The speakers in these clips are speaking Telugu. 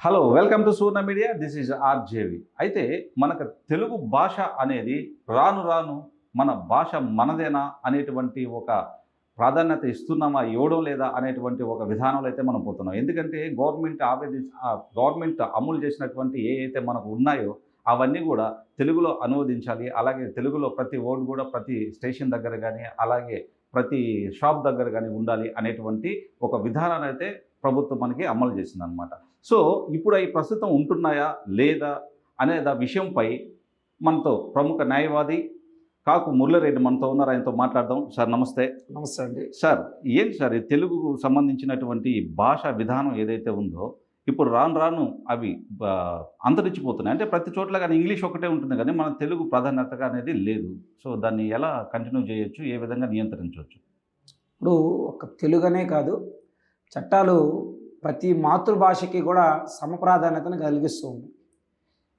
Hello welcome to Surna media this is RGV అయితే మనకు తెలుగు భాష అనేది రాను రాను మన భాష మనదేనా అనేటువంటి ఒక ప్రాధాన్యత ఇస్తున్నామా ఇవ్వడం లేదా అనేటువంటి ఒక విధానంలో అయితే మనం పోతున్నాం. ఎందుకంటే గవర్నమెంట్ ఆవేది గవర్నమెంట్ అమలు చేసినటువంటి ఏ అయితే మనకు ఉన్నాయో అవన్నీ కూడా తెలుగులో అనువదించాలి. అలాగే తెలుగులో ప్రతి ఓడ్ కూడా ప్రతి స్టేషన్ దగ్గర కానీ అలాగే ప్రతి షాప్ దగ్గర కానీ ఉండాలి అనేటువంటి ఒక విధానాన్ని అయితే ప్రభుత్వం మనకి అమలు చేసింది అనమాట సో ఇప్పుడు అవి ప్రస్తుతం ఉంటున్నాయా? లేదా? అనే విషయంపై మనతో ప్రముఖ న్యాయవాది కాకు మురళిరెడ్డి మనతో ఉన్నారు. ఆయనతో మాట్లాడదాం. సార్ నమస్తే. నమస్తే అండి. సార్ ఏంటి సార్? తెలుగుకు సంబంధించినటువంటి భాష విధానం ఏదైతే ఉందో ఇప్పుడు రాను రాను అవి అంతరించిపోతున్నాయి. అంటే ప్రతి చోట్ల కానీ ఇంగ్లీష్ ఒకటే ఉంటుంది కానీ మన తెలుగు ప్రాధాన్యతగా అనేది లేదు. సో దాన్ని ఎలా కంటిన్యూ చేయొచ్చు? ఏ విధంగా నియంత్రించవచ్చు? ఇప్పుడు ఒక తెలుగనే కాదు చట్టాలు ప్రతి మాతృభాషకి కూడా సమప్రాధాన్యతను కలిగిస్తూ ఉంది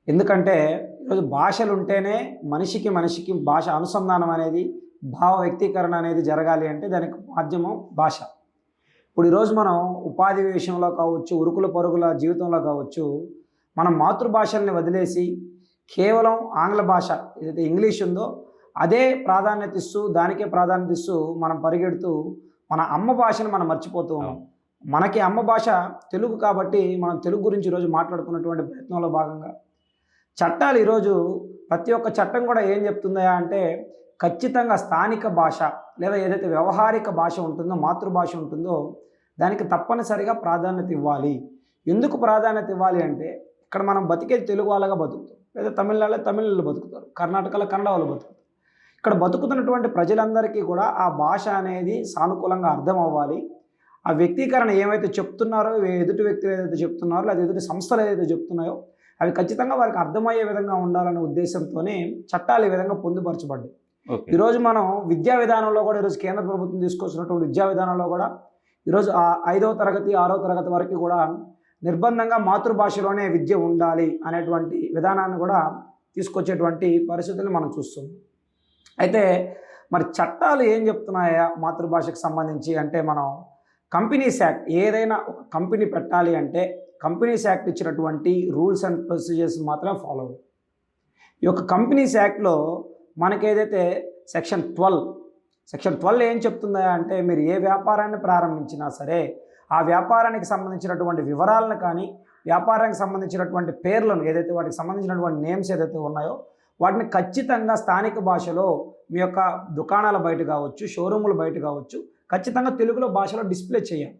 ఎందుకంటే ఈరోజు భాషలు ఉంటేనే మనిషికి మనిషికి భాష అనుసంధానం అనేది భావ వ్యక్తీకరణ అనేది జరగాలి అంటే దానికి మాధ్యమం భాష. ఇప్పుడు ఈరోజు మనం ఉపాధి విషయంలో కావచ్చు ఉరుకుల పరుగుల జీవితంలో కావచ్చు మనం మాతృభాషల్ని వదిలేసి కేవలం ఆంగ్ల భాష ఏదైతే ఇంగ్లీష్ ఉందో అదే ప్రాధాన్యత ఇస్తూ దానికే ప్రాధాన్యత ఇస్తూ మనం పరిగెడుతూ మన అమ్మ భాషను మనం మర్చిపోతూ ఉన్నాం. మనకి అమ్మ భాష తెలుగు కాబట్టి మనం తెలుగు గురించి ఈరోజు మాట్లాడుకున్నటువంటి ప్రయత్నంలో భాగంగా చట్టాలు ఈరోజు ప్రతి ఒక్క చట్టం కూడా ఏం చెప్తుందా అంటే ఖచ్చితంగా స్థానిక భాష లేదా ఏదైతే వ్యవహారిక భాష ఉంటుందో మాతృభాష ఉంటుందో దానికి తప్పనిసరిగా ప్రాధాన్యత ఇవ్వాలి. ఎందుకు ప్రాధాన్యత ఇవ్వాలి అంటే ఇక్కడ మనం బతికేది తెలుగు వాళ్ళగా బతుకుతాం లేదా తమిళనాడులో తమిళలో బతుకుతారు కర్ణాటకలో కన్నడ వాళ్ళు బతుకుతారు. ఇక్కడ బతుకుతున్నటువంటి ప్రజలందరికీ కూడా ఆ భాష అనేది సానుకూలంగా అర్థం అవ్వాలి. ఆ వ్యక్తీకరణ ఏమైతే చెప్తున్నారో ఎదుటి వ్యక్తులు ఏదైతే చెప్తున్నారో లేదా ఎదుటి సంస్థలు ఏదైతే చెప్తున్నాయో అవి ఖచ్చితంగా వారికి అర్థమయ్యే విధంగా ఉండాలనే ఉద్దేశంతోనే చట్టాలు ఈ విధంగా పొందుపరచబడ్డాయి. ఈరోజు మనం విద్యా విధానంలో కూడా ఈరోజు కేంద్ర ప్రభుత్వం తీసుకొచ్చినటువంటి విద్యా విధానంలో కూడా ఈరోజు ఆ ఐదవ తరగతి ఆరవ తరగతి వరకు కూడా నిర్బంధంగా మాతృభాషలోనే విద్య ఉండాలి అనేటువంటి విధానాన్ని కూడా తీసుకొచ్చేటువంటి పరిస్థితులు మనం చూస్తున్నాం. అయితే మరి చట్టాలు ఏం చెప్తున్నాయా మాతృభాషకు సంబంధించి అంటే మనం కంపెనీస్ యాక్ట్ ఏదైనా ఒక కంపెనీ పెట్టాలి అంటే కంపెనీస్ యాక్ట్ ఇచ్చినటువంటి రూల్స్ అండ్ ప్రొసీజర్స్ మాత్రమే ఫాలో ఈ యొక్క కంపెనీస్ యాక్ట్లో మనకి ఏదైతే సెక్షన్ ట్వెల్వ్ సెక్షన్ ట్వెల్వ్ ఏం చెప్తుందా అంటే మీరు ఏ వ్యాపారాన్ని ప్రారంభించినా సరే ఆ వ్యాపారానికి సంబంధించినటువంటి వివరాలను కానీ వ్యాపారానికి సంబంధించినటువంటి పేర్లను ఏదైతే వాటికి సంబంధించినటువంటి నేమ్స్ ఏదైతే ఉన్నాయో వాటిని ఖచ్చితంగా స్థానిక భాషలో మీ యొక్క దుకాణాల బయట కావచ్చు షోరూముల బయట కావచ్చు ఖచ్చితంగా తెలుగులో భాషలో డిస్ప్లే చేయాలి.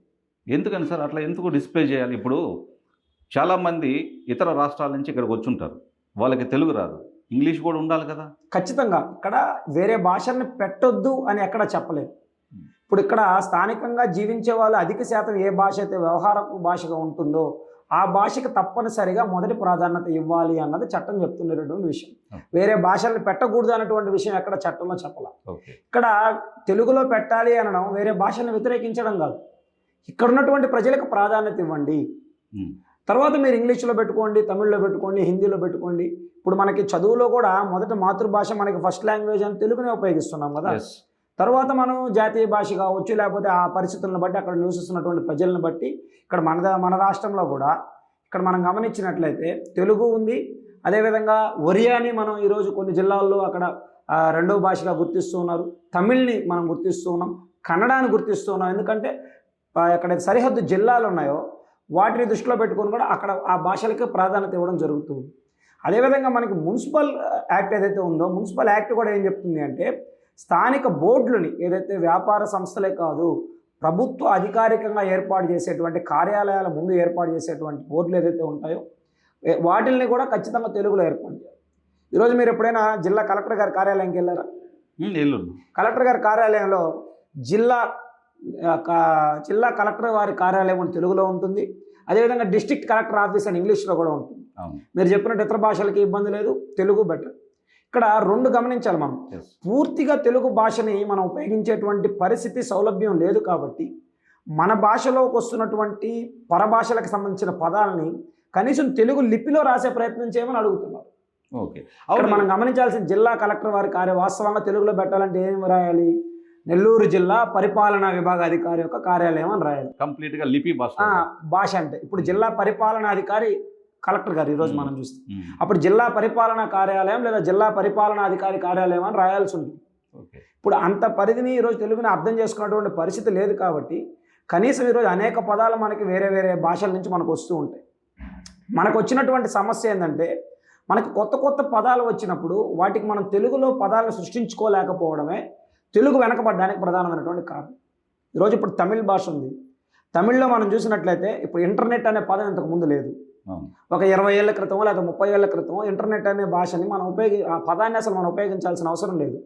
ఎందుకని సార్? అట్లా ఎందుకు డిస్ప్లే చేయాలి? ఇప్పుడు చాలామంది ఇతర రాష్ట్రాల నుంచి ఇక్కడికి వచ్చుంటారు. వాళ్ళకి తెలుగు రాదు. ఇంగ్లీష్ కూడా ఉండాలి కదా. ఖచ్చితంగా. ఇక్కడ వేరే భాషల్ని పెట్టొద్దు అని ఎక్కడ చెప్పలేదు ఇప్పుడు ఇక్కడ స్థానికంగా జీవించే వాళ్ళు అధిక శాతం ఏ భాష అయితే వ్యవహారపు భాషగా ఉంటుందో ఆ భాషకి తప్పనిసరిగా మొదటి ప్రాధాన్యత ఇవ్వాలి అన్నది చట్టం చెప్తున్నటువంటి విషయం. వేరే భాషల్ని పెట్టకూడదు అన్నటువంటి విషయం ఎక్కడ చట్టంలో చెప్పాల. ఇక్కడ తెలుగులో పెట్టాలి అనడం వేరే భాషను వ్యతిరేకించడం కాదు. ఇక్కడ ఉన్నటువంటి ప్రజలకు ప్రాధాన్యత ఇవ్వండి. తర్వాత మీరు ఇంగ్లీష్లో పెట్టుకోండి తమిళ్ళో పెట్టుకోండి హిందీలో పెట్టుకోండి. ఇప్పుడు మనకి చదువులో కూడా మొదట మాతృభాష మనకి ఫస్ట్ లాంగ్వేజ్ అని తెలుగునే ఉపయోగిస్తున్నాం కదా. తర్వాత మనం జాతీయ భాష కావచ్చు లేకపోతే ఆ పరిస్థితులను బట్టి అక్కడ నివసిస్తున్నటువంటి ప్రజలను బట్టి ఇక్కడ మన మన రాష్ట్రంలో కూడా ఇక్కడ మనం గమనించినట్లయితే తెలుగు ఉంది. అదేవిధంగా ఒరియాని మనం ఈరోజు కొన్ని జిల్లాల్లో అక్కడ రెండవ భాషగా గుర్తిస్తూ ఉన్నారు. తమిళ్ని మనం గుర్తిస్తూ ఉన్నాం. కన్నడాన్ని గుర్తిస్తూ ఉన్నాం. ఎందుకంటే అక్కడ సరిహద్దు జిల్లాలు ఉన్నాయో వాటిని దృష్టిలో పెట్టుకొని కూడా అక్కడ ఆ భాషలకి ప్రాధాన్యత ఇవ్వడం జరుగుతుంది అదేవిధంగా మనకి మున్సిపల్ యాక్ట్ ఏదైతే ఉందో మున్సిపల్ యాక్ట్ కూడా ఏం చెప్తుంది అంటే స్థానిక బోర్డులని ఏదైతే వ్యాపార సంస్థలే కాదు ప్రభుత్వ అధికారికంగా ఏర్పాటు చేసేటువంటి కార్యాలయాల ముందు ఏర్పాటు చేసేటువంటి బోర్డులు ఏదైతే ఉంటాయో వాటిల్ని కూడా ఖచ్చితంగా తెలుగులో ఏర్పాటు చేయాలి. ఈరోజు మీరు ఎప్పుడైనా జిల్లా కలెక్టర్ గారి కార్యాలయంకి వెళ్ళారా? కలెక్టర్ గారి కార్యాలయంలో జిల్లా జిల్లా కలెక్టర్ వారి కార్యాలయం తెలుగులో ఉంటుంది. అదేవిధంగా డిస్ట్రిక్ట్ కలెక్టర్ ఆఫీస్ అని ఇంగ్లీష్లో కూడా ఉంటుంది. మీరు చెప్పినట్టు ఇతర భాషలకి ఇబ్బంది లేదు తెలుగు బెటర్. ఇక్కడ రెండు గమనించాలి మనం. పూర్తిగా తెలుగు భాషని మనం ఉపయోగించేటువంటి పరిస్థితి సౌలభ్యం లేదు కాబట్టి మన భాషలోకి వస్తున్నటువంటి పరభాషలకు సంబంధించిన పదాలని కనీసం తెలుగు లిపిలో రాసే ప్రయత్నం చేయమని అడుగుతున్నారు. ఓకే. అవును. మనం గమనించాల్సిన జిల్లా కలెక్టర్ వారి కార్య వాస్తవంగా తెలుగులో పెట్టాలంటే ఏం రాయాలి? నెల్లూరు జిల్లా పరిపాలనా విభాగాధికారి యొక్క కార్యాలయం అని రాయాలి. కంప్లీట్గా లిపి భాష. భాష అంటే ఇప్పుడు జిల్లా పరిపాలనాధికారి కలెక్టర్ గారు ఈరోజు మనం చూస్తాం. అప్పుడు జిల్లా పరిపాలనా కార్యాలయం లేదా జిల్లా పరిపాలనాధికారి కార్యాలయం అని రాయాల్సి ఉంటుంది. ఓకే. ఇప్పుడు అంత పరిధిని ఈరోజు తెలుగుని అర్థం చేసుకున్నటువంటి పరిస్థితి లేదు కాబట్టి కనీసం ఈరోజు అనేక పదాలు మనకి వేరే వేరే భాషల నుంచి మనకు వస్తూ ఉంటాయి. మనకు వచ్చినటువంటి సమస్య ఏంటంటే మనకు కొత్త కొత్త పదాలు వచ్చినప్పుడు వాటికి మనం తెలుగులో పదాలను సృష్టించుకోలేకపోవడమే తెలుగు వెనకబడడానికి ప్రధానమైనటువంటి కారణం. ఈరోజు ఇప్పుడు తమిళ్ భాష ఉంది. తమిళ్ళో మనం చూసినట్లయితే ఇప్పుడు ఇంటర్నెట్ అనే పదం ఇంతకు ముందు లేదు. ఒక ఇరవై ఏళ్ళ క్రితమో లేదా ముప్పై ఏళ్ళ క్రితమో ఇంటర్నెట్ అనే భాషని మనం ఉపయోగి ఆ పదాన్ని అసలు మనం ఉపయోగించాల్సిన అవసరం లేదు.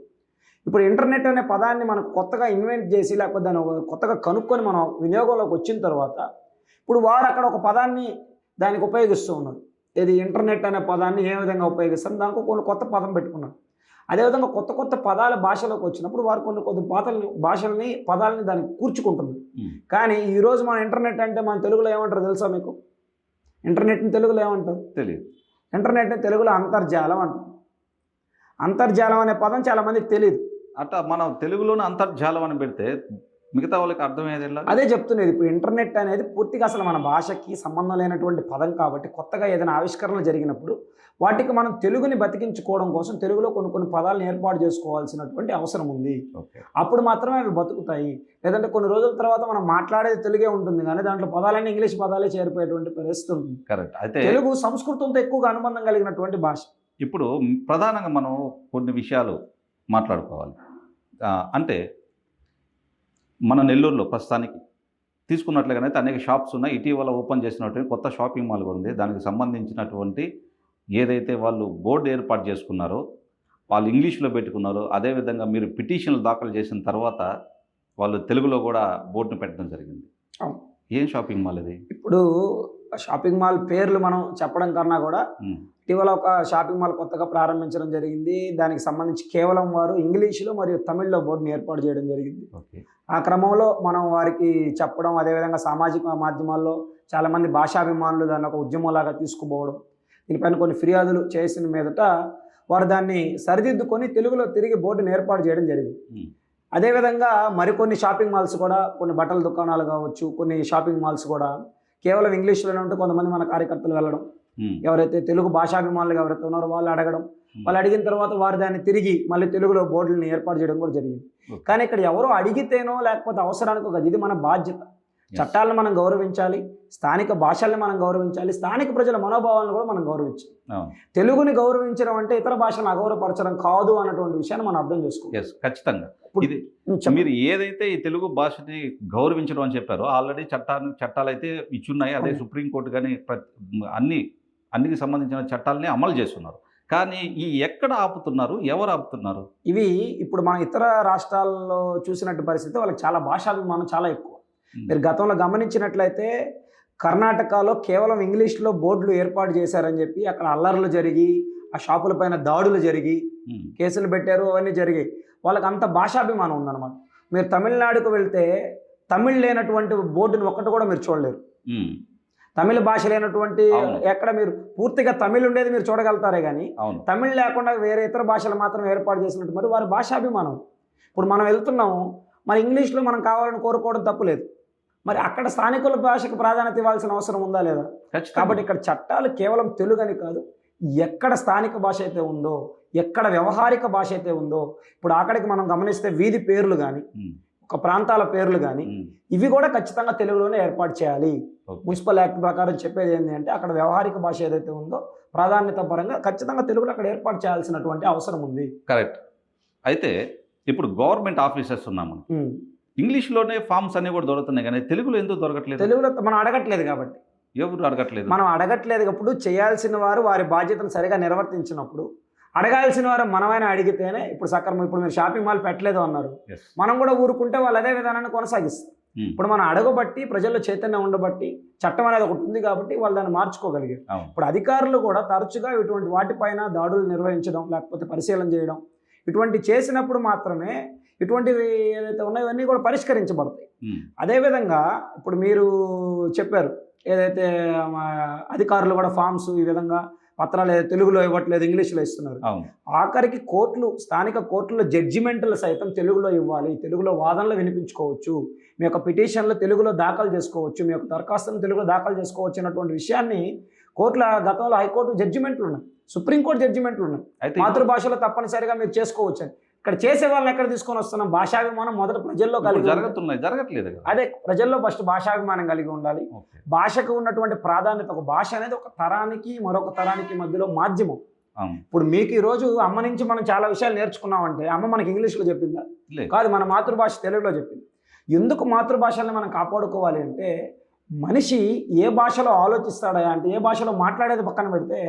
ఇప్పుడు ఇంటర్నెట్ అనే పదాన్ని మనకు కొత్తగా ఇన్వెంట్ చేసి లేకపోతే దాన్ని కొత్తగా కనుక్కొని మనం వినియోగంలోకి వచ్చిన తర్వాత ఇప్పుడు వారు అక్కడ ఒక పదాన్ని దానికి ఉపయోగిస్తూ ఉన్నారు. ఇది ఇంటర్నెట్ అనే పదాన్ని ఏ విధంగా ఉపయోగిస్తారు? దానికి కొన్ని కొత్త పదం పెట్టుకున్నారు. అదేవిధంగా కొత్త కొత్త పదాలు భాషలోకి వచ్చినప్పుడు వారు కొన్ని కొత్త పాతల్ని భాషల్ని పదాలని దానికి కూర్చుకుంటున్నారు. ఉమ్, కానీ ఈరోజు మన ఇంటర్నెట్ అంటే మన తెలుగులో ఏమంటారు తెలుసా మీకు? ఇంటర్నెట్ని తెలుగులో ఏమంటారు? తెలియదు. ఇంటర్నెట్ని తెలుగులో అంతర్జాలం అంటారు. అంతర్జాలం అనే పదం చాలా మందికి తెలియదు అట్లా మనం తెలుగులోనే అంతర్జాలం అని పెడితే మిగతా వాళ్ళకి అర్థమయ్యేది అదే చెప్తున్నది. ఇప్పుడు ఇంటర్నెట్ అనేది పూర్తిగా అసలు మన భాషకి సంబంధం లేనటువంటి పదం కాబట్టి కొత్తగా ఏదైనా ఆవిష్కరణలు జరిగినప్పుడు వాటికి మనం తెలుగుని బతికించుకోవడం కోసం తెలుగులో కొన్ని కొన్ని పదాలను ఏర్పాటు చేసుకోవాల్సినటువంటి అవసరం ఉంది. అప్పుడు మాత్రమే అవి బతుకుతాయి. లేదంటే కొన్ని రోజుల తర్వాత మనం మాట్లాడేది తెలుగే ఉంటుంది కానీ దాంట్లో పదాలన్నీ ఇంగ్లీష్ పదాలే చేరిపోయేటువంటి పరిస్థితి ఉంటుంది. కరెక్ట్. అయితే తెలుగు సంస్కృతంతో ఎక్కువగా అనుబంధం కలిగినటువంటి భాష. ఇప్పుడు ప్రధానంగా మనం కొన్ని విషయాలు మాట్లాడుకోవాలి. అంటే మన నెల్లూరులో ప్రస్తుతానికి తీసుకున్నట్లుగానైతే అనేక షాప్స్ ఉన్నాయి. ఇటీవల ఓపెన్ చేసినటువంటి కొత్త షాపింగ్ మాల్ కూడా ఉంది. దానికి సంబంధించినటువంటి ఏదైతే వాళ్ళు బోర్డు ఏర్పాటు చేసుకున్నారో వాళ్ళు ఇంగ్లీష్లో పెట్టుకున్నారో అదేవిధంగా మీరు పిటిషన్లు దాఖలు చేసిన తర్వాత వాళ్ళు తెలుగులో కూడా బోర్డును పెట్టడం జరిగింది. ఏం షాపింగ్ మాల్ ఇది? ఇప్పుడు షాపింగ్ మాల్ పేర్లు మనం చెప్పడం కన్నా కూడా ఇటీవల ఒక షాపింగ్ మాల్ కొత్తగా ప్రారంభించడం జరిగింది. దానికి సంబంధించి కేవలం వారు ఇంగ్లీషులో మరియు తమిళ్ళో బోర్డుని ఏర్పాటు చేయడం జరిగింది. ఓకే. ఆ క్రమంలో మనం వారికి చెప్పడం అదేవిధంగా సామాజిక మాధ్యమాల్లో చాలామంది భాషాభిమానులు దాన్ని ఒక ఉద్యమంలాగా తీసుకుపోవడం దీనిపైన కొన్ని ఫిర్యాదులు చేసిన మీదట వారు దాన్ని సరిదిద్దుకొని తెలుగులో తిరిగి బోర్డుని ఏర్పాటు చేయడం జరిగింది అదేవిధంగా మరికొన్ని షాపింగ్ మాల్స్ కూడా కొన్ని బట్టల దుకాణాలు కావచ్చు కొన్ని షాపింగ్ మాల్స్ కూడా కేవలం ఇంగ్లీష్లోనే ఉంటే కొంతమంది మన కార్యకర్తలు వెళ్ళడం ఎవరైతే తెలుగు భాషాభిమానులు ఎవరైతే ఉన్నారో వాళ్ళు అడగడం. వాళ్ళు అడిగిన తర్వాత వారు దాన్ని తిరిగి మళ్ళీ తెలుగులో బోర్డులను ఏర్పాటు చేయడం కూడా జరిగింది. Okay. కానీ ఇక్కడ ఎవరో అడిగితేనో లేకపోతే అవసరానికి ఒక ఇది మన బాధ్యత. చట్టాలను మనం గౌరవించాలి స్థానిక భాషల్ని మనం గౌరవించాలి స్థానిక ప్రజల మనోభావాలను కూడా మనం గౌరవించాలి. తెలుగుని గౌరవించడం అంటే ఇతర భాషను అగౌరవపరచడం కాదు అన్నటువంటి విషయాన్ని మనం అర్థం చేసుకోవాలి. ఖచ్చితంగా. ఇప్పుడు- ఇది. మీరు ఏదైతే ఈ తెలుగు భాషని గౌరవించడం అని చెప్పారో ఆల్రెడీ చట్టాన్ని చట్టాలు అయితే ఇచ్చున్నాయి. అదే. సుప్రీంకోర్టు కానీ అన్ని అన్నికి సంబంధించిన చట్టాలని అమలు చేస్తున్నారు. కానీ ఈ ఎక్కడ ఆపుతున్నారు? ఎవరు ఆపుతున్నారు? ఇవి ఇప్పుడు మనం ఇతర రాష్ట్రాల్లో చూసినట్టు పరిస్థితి వాళ్ళకి చాలా భాషాభిమానం చాలా ఎక్కువ. మీరు గతంలో గమనించినట్లయితే కర్ణాటకలో కేవలం ఇంగ్లీష్లో బోర్డులు ఏర్పాటు చేశారని చెప్పి అక్కడ అల్లర్లు జరిగి ఆ షాపుల పైన దాడులు జరిగి కేసులు పెట్టారు అవన్నీ జరిగాయి. వాళ్ళకి అంత భాషాభిమానం ఉందన్నమాట. మీరు తమిళనాడుకు వెళ్తే తమిళ్ లేనటువంటి బోర్డుని ఒక్కటి కూడా మీరు చూడలేరు. తమిళ భాష లేనటువంటి. ఎక్కడ మీరు పూర్తిగా తమిళ్ ఉండేది మీరు చూడగలుగుతారే కానీ తమిళ్ లేకుండా వేరే ఇతర భాషలు మాత్రం ఏర్పాటు చేసినట్టు మరి వారి భాషాభిమానం. ఇప్పుడు మనం వెళ్తున్నాము మరి ఇంగ్లీష్లో మనం కావాలని కోరుకోవడం తప్పులేదు. మరి అక్కడ స్థానికుల భాషకు ప్రాధాన్యత ఇవ్వాల్సిన అవసరం ఉందా లేదా? కాబట్టి ఇక్కడ చట్టాలు కేవలం తెలుగు అని కాదు ఎక్కడ స్థానిక భాష అయితే ఉందో ఎక్కడ వ్యవహారిక భాష అయితే ఉందో ఇప్పుడు అక్కడికి మనం గమనిస్తే వీధి పేర్లు కానీ ఒక ప్రాంతాల పేర్లు కానీ ఇవి కూడా ఖచ్చితంగా తెలుగులోనే ఏర్పాటు చేయాలి. మున్సిపల్ యాక్ట్ ప్రకారం చెప్పేది ఏంటి అంటే అక్కడ వ్యవహారిక భాష ఏదైతే ఉందో ప్రాధాన్యత పరంగా ఖచ్చితంగా తెలుగులో అక్కడ ఏర్పాటు చేయాల్సినటువంటి అవసరం ఉంది. కరెక్ట్. అయితే ఇప్పుడు గవర్నమెంట్ ఆఫీసర్స్ ఉన్నాము. ఇంగ్లీష్లోనే ఫామ్స్ అన్ని కూడా దొరుకుతున్నాయి కానీ తెలుగులో ఎందుకు దొరకట్లేదు? తెలుగులో మనం అడగట్లేదు కాబట్టి. ఎవరు అడగట్లేదు? మనం అడగట్లేదు అప్పుడు చేయాల్సిన వారు వారి బాధ్యతను సరిగా నిర్వర్తించినప్పుడు అడగాల్సిన వారు మనమైనా అడిగితేనే ఇప్పుడు సక్రమం ఇప్పుడు మీరు షాపింగ్ మాల్ పెట్టలేదు అన్నారు. మనం కూడా ఊరుకుంటే వాళ్ళు అదే విధానాన్ని కొనసాగిస్తారు. ఇప్పుడు మనం అడగబట్టి ప్రజల్లో చైతన్యం ఉండబట్టి చట్టం అనేది ఒకటి ఉంది కాబట్టి వాళ్ళు దాన్ని మార్చుకోగలిగారు. ఇప్పుడు అధికారులు కూడా తరచుగా ఇటువంటి వాటిపైన దాడులు నిర్వహించడం లేకపోతే పరిశీలన చేయడం ఇటువంటి చేసినప్పుడు మాత్రమే ఇటువంటివి ఏదైతే ఉన్నాయో ఇవన్నీ కూడా పరిష్కరించబడతాయి. అదేవిధంగా ఇప్పుడు మీరు చెప్పారు ఏదైతే అధికారులు కూడా ఫామ్స్ ఈ విధంగా పత్రాలు తెలుగులో ఇవ్వట్లేదు ఇంగ్లీష్లో ఇస్తున్నారు. ఆఖరికి కోర్టులు స్థానిక కోర్టుల జడ్జిమెంట్లు సైతం తెలుగులో ఇవ్వాలి తెలుగులో వాదనలు వినిపించుకోవచ్చు మీ యొక్క పిటిషన్లు తెలుగులో దాఖలు చేసుకోవచ్చు మీ యొక్క దరఖాస్తులను తెలుగులో దాఖలు చేసుకోవచ్చు అన్నటువంటి విషయాన్ని కోర్టుల గతంలో హైకోర్టు జడ్జిమెంట్లు ఉన్నాయి. సుప్రీంకోర్టు జడ్జిమెంట్లు ఉన్నాయి. మాతృభాషలో తప్పనిసరిగా మీరు చేసుకోవచ్చు అని. ఇక్కడ చేసే వాళ్ళని ఎక్కడ తీసుకొని వస్తున్నాం? భాషాభిమానం మొదట ప్రజల్లో కలిగి. జరుగుతున్నాయి జరగట్లేదు అదే ప్రజల్లో ఫస్ట్ భాషాభిమానం కలిగి ఉండాలి. భాషకు ఉన్నటువంటి ప్రాధాన్యత ఒక భాష అనేది ఒక తరానికి మరొక తరానికి మధ్యలో మాధ్యమం. ఇప్పుడు మీకు ఈ రోజు అమ్మ నుంచి మనం చాలా విషయాలు నేర్చుకున్నామంటే అమ్మ మనకి ఇంగ్లీష్లో చెప్పిందా? కాదు మన మాతృభాష తెలుగులో చెప్పింది. ఎందుకు మాతృభాషల్ని మనం కాపాడుకోవాలి అంటే మనిషి ఏ భాషలో ఆలోచిస్తాడా అంటే ఏ భాషలో మాట్లాడేది పక్కన పెడితే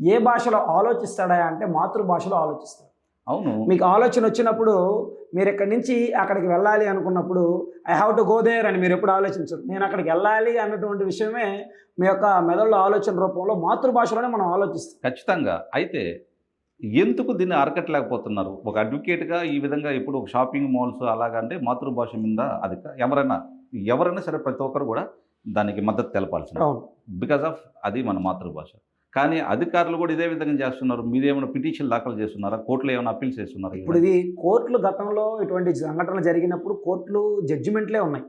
ఏ భాషలో ఆలోచిస్తాడా అంటే మాతృభాషలో ఆలోచిస్తాడు. అవును. మీకు ఆలోచన వచ్చినప్పుడు మీరు ఇక్కడి నుంచి అక్కడికి వెళ్ళాలి అనుకున్నప్పుడు I have to go there అని మీరు ఎప్పుడు ఆలోచించరు. నేను అక్కడికి వెళ్ళాలి అన్నటువంటి విషయమే మీ యొక్క మెదడులో ఆలోచన రూపంలో మాతృభాషలోనే మనం ఆలోచిస్తాం. ఖచ్చితంగా. అయితే ఎందుకు దీన్ని అరకట్లేకపోతున్నారు ఒక అడ్వకేట్గా ఈ విధంగా ఇప్పుడు ఒక షాపింగ్ మాల్స్ అలాగంటే మాతృభాష మీద అది ఎవరైనా ఎవరైనా సరే ప్రతి ఒక్కరు కూడా దానికి మద్దతు తెలపాల్సింది బికాజ్ ఆఫ్ అది మన మాతృభాష. కానీ అధికారులు కూడా ఇదే విధంగా చేస్తున్నారు. మీరు ఏమైనా పిటిషన్ దాఖలు చేస్తున్నారా? కోర్టులో ఏమైనా అప్పీల్ చేస్తున్నారా? ఇప్పుడు ఇది కోర్టులు గతంలో ఇటువంటి సంఘటనలు జరిగినప్పుడు కోర్టులు జడ్జిమెంట్లే ఉన్నాయి.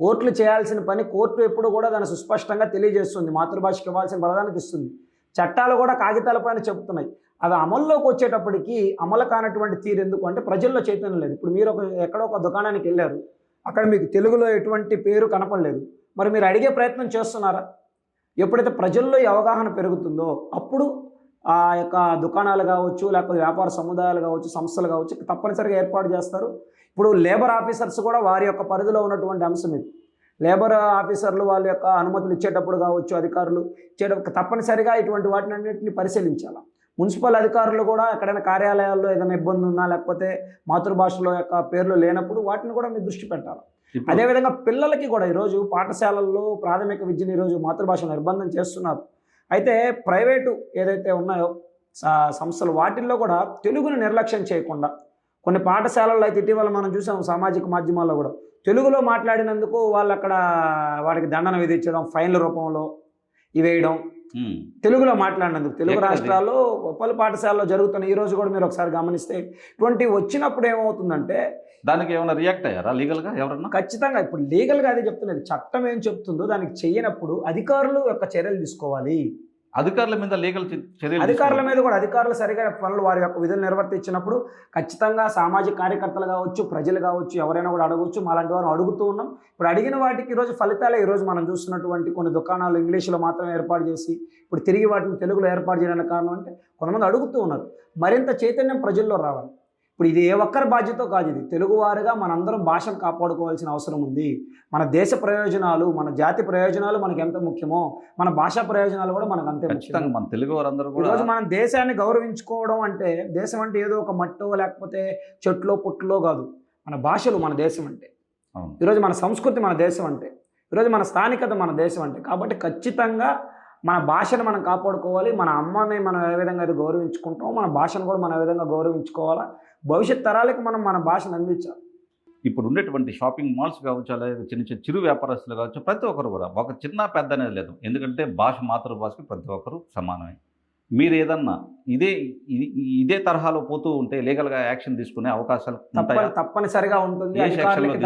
కోర్టులు చేయాల్సిన పని కోర్టు ఎప్పుడు కూడా దాన్ని సుస్పష్టంగా తెలియజేస్తుంది. మాతృభాషకి ఇవ్వాల్సిన ప్రాధాన్యత ఇస్తుంది. చట్టాలు కూడా కాగితాల పైన చెబుతున్నాయి. అది అమల్లోకి వచ్చేటప్పటికి అమలు కానటువంటి తీరు ఎందుకు అంటే ప్రజల్లో చైతన్యం లేదు. ఇప్పుడు మీరు ఒక ఎక్కడో ఒక దుకాణానికి వెళ్ళారు. అక్కడ మీకు తెలుగులో ఎటువంటి పేరు కనపడలేదు. మరి మీరు అడిగే ప్రయత్నం చేస్తున్నారా? ఎప్పుడైతే ప్రజల్లో ఈ అవగాహన పెరుగుతుందో అప్పుడు ఆ యొక్క దుకాణాలు కావచ్చు లేకపోతే వ్యాపార సముదాయాలు కావచ్చు సంస్థలు కావచ్చు తప్పనిసరిగా ఏర్పాటు చేస్తారు. ఇప్పుడు లేబర్ ఆఫీసర్స్ కూడా వారి యొక్క పరిధిలో ఉన్నటువంటి అంశం ఇది. లేబర్ ఆఫీసర్లు వాళ్ళ యొక్క అనుమతులు ఇచ్చేటప్పుడు కావచ్చు అధికారులు ఇచ్చేటప్పుడు తప్పనిసరిగా ఇటువంటి వాటిని అన్నింటినీ పరిశీలించాలి? మున్సిపల్ అధికారులు కూడా ఎక్కడైనా కార్యాలయాల్లో ఏదైనా ఇబ్బంది ఉన్నా లేకపోతే మాతృభాషలో యొక్క పేర్లు లేనప్పుడు వాటిని కూడా మీరు దృష్టి పెట్టాలి. అదేవిధంగా పిల్లలకి కూడా ఈరోజు పాఠశాలల్లో ప్రాథమిక విద్యను ఈరోజు మాతృభాష నిర్బంధం చేస్తున్నారు. అయితే ప్రైవేటు ఏదైతే ఉన్నాయో సంస్థలు వాటిల్లో కూడా తెలుగుని నిర్లక్ష్యం చేయకుండా కొన్ని పాఠశాలల్లో అయితే ఇటీవల మనం చూసాం సామాజిక మాధ్యమాల్లో కూడా తెలుగులో మాట్లాడినందుకు వాళ్ళు అక్కడ వాడికి దండన విధించడం ఫైన్ల రూపంలో ఇవేయడం తెలుగులో మాట్లాడినందుకు. తెలుగు? రాష్ట్రాల్లో పలు పాఠశాలలో జరుగుతున్న ఈ రోజు కూడా మీరు ఒకసారి గమనిస్తే ఇటువంటి వచ్చినప్పుడు ఏమవుతుందంటే దానికి ఏమైనా రియాక్ట్ అయ్యారా లీగల్గా ఎవరన్నా? ఖచ్చితంగా ఇప్పుడు లీగల్గా అదే చెప్తున్నది చట్టం ఏం చెప్తుందో దానికి చెయ్యనప్పుడు అధికారులు యొక్క చర్యలు తీసుకోవాలి. అధికారుల మీద లీగల్ చర్యలు అధికారుల మీద కూడా అధికారులు సరిగా పనులు వారి యొక్క విధులు నిర్వర్తించినప్పుడు ఖచ్చితంగా సామాజిక కార్యకర్తలు కావచ్చు ప్రజలు కావచ్చు ఎవరైనా కూడా అడగవచ్చు మాలాంటి వారు అడుగుతూ ఉన్నాం. ఇప్పుడు అడిగిన వాటికి ఈరోజు ఫలితాలే ఈరోజు మనం చూస్తున్నటువంటి కొన్ని దుకాణాలు ఇంగ్లీష్లో మాత్రమే ఏర్పాటు చేసి ఇప్పుడు తిరిగి వాటిని తెలుగులో ఏర్పాటు చేయడానికి కారణం అంటే కొంతమంది అడుగుతూ ఉన్నారు. మరింత చైతన్యం ప్రజల్లో రావాలి. ఇప్పుడు ఇది ఏ ఒక్కరి బాధ్యత కాదు ఇది. తెలుగువారుగా మనందరం భాషను కాపాడుకోవాల్సిన అవసరం ఉంది. మన దేశ ప్రయోజనాలు మన జాతి ప్రయోజనాలు మనకి ఎంత ముఖ్యమో మన భాషా ప్రయోజనాలు కూడా మనకు అంతే ముఖ్యం. మన తెలుగు వారందరూ కూడా ఈరోజు మనం దేశాన్ని గౌరవించుకోవడం అంటే దేశం అంటే ఏదో ఒక మట్టో లేకపోతే చెట్లో పుట్లో కాదు. మన భాషలు మన దేశం అంటే. ఈరోజు మన సంస్కృతి మన దేశం అంటే. ఈరోజు మన స్థానికత మన దేశం అంటే. కాబట్టి ఖచ్చితంగా మన భాషను మనం కాపాడుకోవాలి మన అమ్మని మనం ఏ విధంగా అయితే గౌరవించుకుంటామో మన భాషను కూడా మనం ఏ విధంగా గౌరవించుకోవాలా? భవిష్యత్ తరాలకు మనం మన భాషను అందించాలి. ఇప్పుడు ఉండేటువంటి షాపింగ్ మాల్స్ కావచ్చు అలాగే చిన్న చిన్న చిరు వ్యాపారస్తులు కావచ్చు ప్రతి ఒక్కరు కూడా ఒక చిన్న పెద్ద అనేది లేదు. ఎందుకంటే భాష మాతృభాషకి ప్రతి ఒక్కరు సమానమే. మీరు ఏదన్నా ఇదే ఇదే తరహాలో పోతూ ఉంటే లీగల్గా యాక్షన్ తీసుకునే అవకాశాలు తప్పనిసరిగా ఉంటుంది?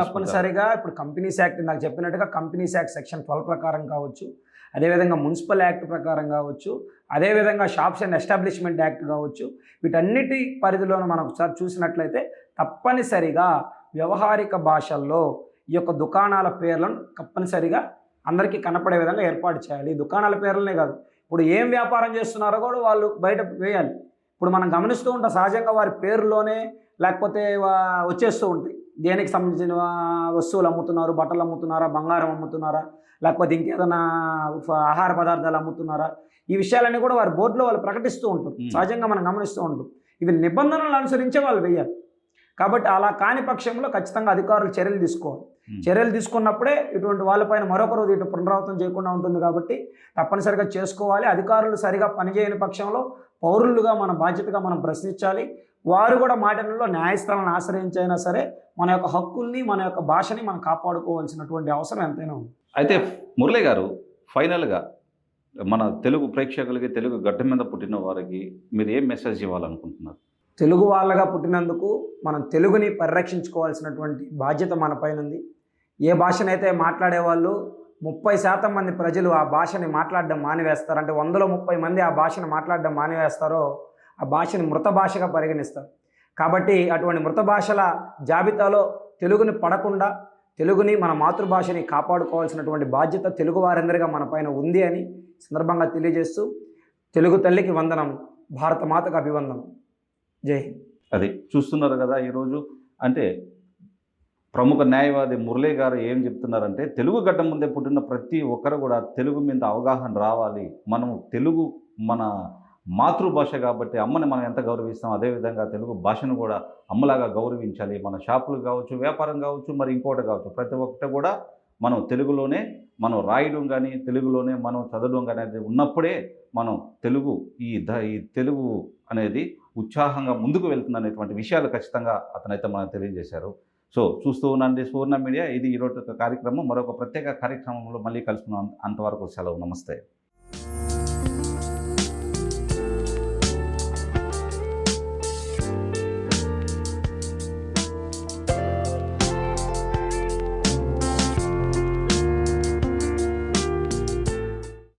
తప్పనిసరిగా ఇప్పుడు కంపెనీస్ యాక్ట్ నాకు చెప్పినట్టుగా కంపెనీస్ యాక్ట్ సెక్షన్ ట్వెల్వ్ ప్రకారం కావచ్చు. అదేవిధంగా మున్సిపల్ యాక్ట్ ప్రకారం కావచ్చు అదేవిధంగా షాప్స్ అండ్ ఎస్టాబ్లిష్మెంట్ యాక్ట్ కావచ్చు వీటన్నిటి పరిధిలోనూ మనం ఒకసారి చూసినట్లయితే తప్పనిసరిగా వ్యవహారిక భాషల్లో ఈ యొక్క దుకాణాల పేర్లను తప్పనిసరిగా అందరికీ కనపడే విధంగా ఏర్పాటు చేయాలి. దుకాణాల పేర్లనే కాదు. ఇప్పుడు ఏం వ్యాపారం చేస్తున్నారో కూడా వాళ్ళు బయట వేయాలి. ఇప్పుడు మనం గమనిస్తూ ఉంటాం సహజంగా వారి పేరులోనే లేకపోతే వచ్చేస్తూ ఉంటాయి. దేనికి సంబంధించిన వస్తువులు అమ్ముతున్నారు బట్టలు అమ్ముతున్నారా బంగారం అమ్ముతున్నారా లేకపోతే ఇంకేదైనా ఆహార పదార్థాలు అమ్ముతున్నారా? ఈ విషయాలన్నీ కూడా వారి బోర్డులో వాళ్ళు ప్రకటిస్తూ ఉంటారు. సహజంగా మనం గమనిస్తూ ఉంటాం. ఇవి నిబంధనలు అనుసరించే వాళ్ళు వేయాలి కాబట్టి అలా కాని పక్షంలో ఖచ్చితంగా అధికారులు చర్యలు తీసుకోవాలి. చర్యలు తీసుకున్నప్పుడే ఇటువంటి వాళ్ళపైన మరొక రోజు ఇటు పునరావృతం చేయకుండా ఉంటుంది కాబట్టి తప్పనిసరిగా చేసుకోవాలి. అధికారులు సరిగా పనిచేయని పక్షంలో పౌరులుగా మన బాధ్యతగా మనం ప్రశ్నించాలి. వారు కూడా మాటలలో న్యాయస్థానాలను ఆశ్రయించైనా సరే మన యొక్క హక్కుల్ని మన యొక్క భాషని మనం కాపాడుకోవాల్సినటువంటి అవసరం ఎంతైనా ఉంది. అయితే మురళి గారు ఫైనల్గా మన తెలుగు ప్రేక్షకులకి తెలుగు గడ్డ మీద పుట్టిన వారికి మీరు ఏం మెసేజ్ ఇవ్వాలనుకుంటున్నారు? తెలుగు వాళ్ళగా పుట్టినందుకు మనం తెలుగుని పరిరక్షించుకోవాల్సినటువంటి బాధ్యత మన పైన ఉంది. ఏ భాషనైతే మాట్లాడే వాళ్ళు ముప్పై శాతం మంది ప్రజలు ఆ భాషని మాట్లాడడం మానివేస్తారు. అంటే వందలో ముప్పై మంది ఆ భాషను మాట్లాడడం మానివేస్తారో ఆ భాషని మృత భాషగా పరిగణిస్తారు. కాబట్టి అటువంటి మృత భాషల జాబితాలో తెలుగుని పడకుండా తెలుగుని మన మాతృభాషని కాపాడుకోవాల్సినటువంటి బాధ్యత తెలుగు వారందరిగా మన పైన ఉంది అని సందర్భంగా తెలియజేస్తూ తెలుగు తల్లికి వందనం భారత మాతకు అభివందనం. జై హింద్. అది చూస్తున్నారు కదా ఈరోజు. అంటే ప్రముఖ న్యాయవాది మురళీ గారు ఏం చెప్తున్నారంటే తెలుగు గడ్డ ముందే పుట్టిన ప్రతి ఒక్కరు కూడా తెలుగు మీద అవగాహన రావాలి. మనం తెలుగు మన మాతృభాష కాబట్టి అమ్మని మనం ఎంత గౌరవిస్తాం అదేవిధంగా తెలుగు భాషను కూడా అమ్మలాగా గౌరవించాలి. మన షాపులు కావచ్చు వ్యాపారం కావచ్చు మరి ఇంకోటి కావచ్చు. ప్రతి ఒక్కటి కూడా మనం తెలుగులోనే మనం రాయడం కానీ తెలుగులోనే మనం చదవడం కానీ అనేది ఉన్నప్పుడే మనం తెలుగు ఈ ద ఈ తెలుగు అనేది ఉత్సాహంగా ముందుకు వెళ్తుంది అనేటువంటి విషయాలు ఖచ్చితంగా అతనైతే మనకు తెలియజేశారు. సో చూస్తూ ఉండండి సువర్ణ మీడియా. ఇది ఈరోజు కార్యక్రమం. మరొక ప్రత్యేక కార్యక్రమంలో మళ్ళీ కలుసుకున్నాం అంతవరకు సెలవు. నమస్తే.